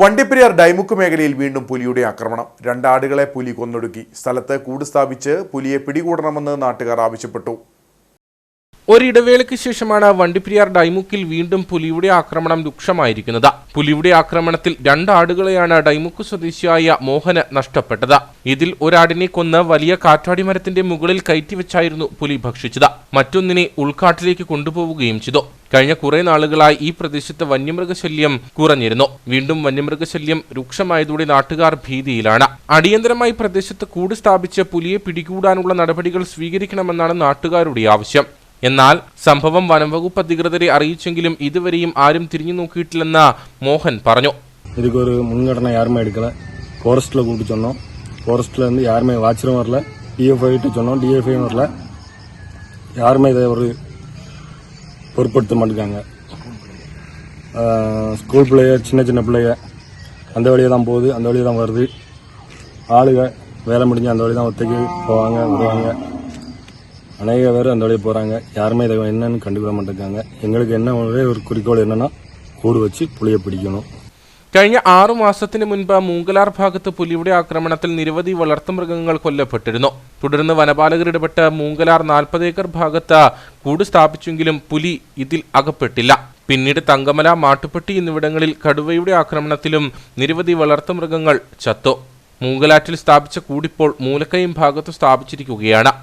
വണ്ടിപ്പെരിയാർ ഡൈമുക്ക് മേഖലയിൽ വീണ്ടും പുലിയുടെ ആക്രമണം. രണ്ടാടുകളെ പുലി കൊന്നൊടുക്കി. സ്ഥലത്ത് കൂട് സ്ഥാപിച്ച് പുലിയെ പിടികൂടണമെന്ന് നാട്ടുകാർ ആവശ്യപ്പെട്ടു. ഒരിടവേളയ്ക്ക് ശേഷമാണ് വണ്ടിപ്പെരിയാർ ഡൈമുക്കിൽ വീണ്ടും പുലിയുടെ ആക്രമണം രൂക്ഷമായിരിക്കുന്നത്. പുലിയുടെ ആക്രമണത്തിൽ രണ്ടാടുകളെയാണ് ഡൈമുക്ക് സ്വദേശിയായ മോഹന് നഷ്ടപ്പെട്ടത്. ഇതിൽ ഒരാടിനെ കൊന്ന് വലിയ കാറ്റാടി മരത്തിന്റെ മുകളിൽ കയറ്റിവെച്ചായിരുന്നു പുലി ഭക്ഷിച്ചത്. മറ്റൊന്നിനെ ഉൾക്കാട്ടിലേക്ക് കൊണ്ടുപോവുകയും ചെയ്തു. കഴിഞ്ഞ കുറെ നാളുകളായി ഈ പ്രദേശത്ത് വന്യമൃഗശല്യം കുറഞ്ഞിരുന്നു. വീണ്ടും വന്യമൃഗശല്യം രൂക്ഷമായതോടെ നാട്ടുകാർ ഭീതിയിലാണ്. അടിയന്തരമായി പ്രദേശത്ത് കൂട് സ്ഥാപിച്ച് പുലിയെ പിടികൂടാനുള്ള നടപടികൾ സ്വീകരിക്കണമെന്നാണ് നാട്ടുകാരുടെ ആവശ്യം. എന്നാൽ സംഭവം വനംവകുപ്പ് അധികൃതരെ അറിയിച്ചെങ്കിലും ഇതുവരെയും ആരും തിരിഞ്ഞു നോക്കിയിട്ടില്ലെന്ന് മോഹൻ പറഞ്ഞു இதுக்கு ஒரு முன்கடனை யாருமே எடுக்கல ஃபாரஸ்ட்டில் கூப்பிட்டு சொன்னோம் ஃபாரஸ்ட்டில் இருந்து யாருமே வாட்சரும் வரல டிஎஃப்ஐட்டு சொன்னோம் டிஎஃப்ஐயும் வரல யாருமே இதை ஒரு பொருட்படுத்த மாட்டேங்காங்க ஆஹ் ஸ்கூல் பிள்ளைய சின்ன சின்ன பிள்ளைய அந்த வழியே தான் போகுது அந்த வழியே தான் வருது ஆளுங்க வேலை முடிஞ்சு அந்த வழி தான் ஒத்தைக்கு போவாங்க வருவாங்க அநேக பேர் அந்த வழியே போகிறாங்க யாருமே இதை என்னன்னு கண்டுக்கிட மாட்டேங்காங்க எங்களுக்கு என்ன ஒரே ஒரு குறிக்கோள் என்னன்னா கூடு வச்சு புளியை பிடிக்கணும் കഴിഞ്ഞ ആറു മാസത്തിന് മുൻപ് മൂങ്കലാർ ഭാഗത്ത് പുലിയുടെ ആക്രമണത്തിൽ നിരവധി വളർത്തുമൃഗങ്ങൾ കൊല്ലപ്പെട്ടിരുന്നു തുടർന്ന് വനപാലകർ ഇടപെട്ട് മൂങ്കലാർ നാൽപ്പത് ഏക്കർ ഭാഗത്ത് കൂട് സ്ഥാപിച്ചെങ്കിലും പുലി ഇതിൽ അകപ്പെട്ടില്ല പിന്നീട് തങ്കമല മാട്ടുപ്പെട്ടി എന്നിവിടങ്ങളിൽ കടുവയുടെ ആക്രമണത്തിലും നിരവധി വളർത്തുമൃഗങ്ങൾ ചത്തു മൂങ്കലാറ്റിൽ സ്ഥാപിച്ച കൂടിപ്പോൾ മൂലക്കയം ഭാഗത്ത് സ്ഥാപിച്ചിരിക്കുകയാണ്